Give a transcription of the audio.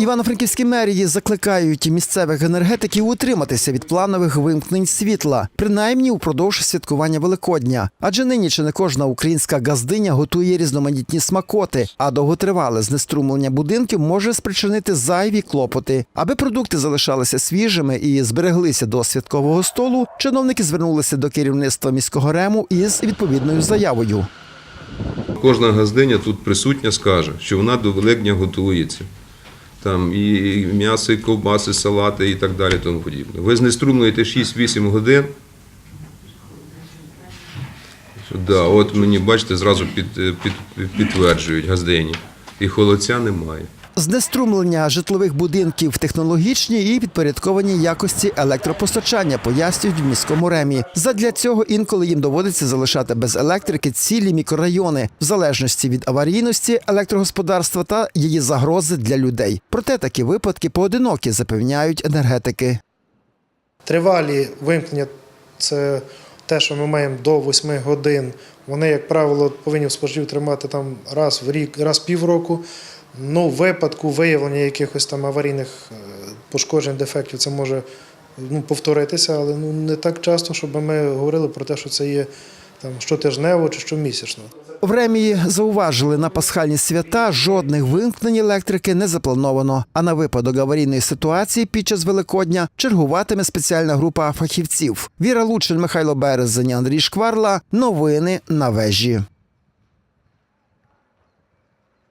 Івано-Франківські мерії закликають місцевих енергетиків утриматися від планових вимкнень світла, принаймні упродовж святкування Великодня. Адже нині чи не кожна українська газдиня готує різноманітні смакоти, а довготривале знеструмлення будинків може спричинити зайві клопоти. Аби продукти залишалися свіжими і збереглися до святкового столу, чиновники звернулися до керівництва міського рему із відповідною заявою. Кожна газдиня тут присутня скаже, що вона до Великдня готується. Там і м'ясо, і ковбаси, салати і так далі. Тому подібне. Ви знеструмлюєте 6-8 годин. Да, от мені, бачите, зразу під, під, підтверджують газдені. І холодця немає. Знеструмлення житлових будинків технологічні і підпорядковані якості електропостачання, пояснюють в міському ремі. Задля цього інколи їм доводиться залишати без електрики цілі мікрорайони, в залежності від аварійності електрогосподарства та її загрози для людей. Проте такі випадки поодинокі, запевняють енергетики. Тривалі вимкнення це те, що ми маємо до 8 годин. Вони, як правило, повинні спожив тримати там раз в рік, раз в півроку. Ну, в випадку виявлення якихось там аварійних е, пошкоджень, дефектів, це може ну, повторитися, але ну, не так часто, щоб ми говорили про те, що це є там, щотижнево чи щомісячно. В ремії зауважили, на пасхальні свята жодних вимкнень електрики не заплановано. А на випадок аварійної ситуації під час Великодня чергуватиме спеціальна група фахівців. Віра Лучин, Михайло Березень, Андрій Шкварла. Новини на вежі.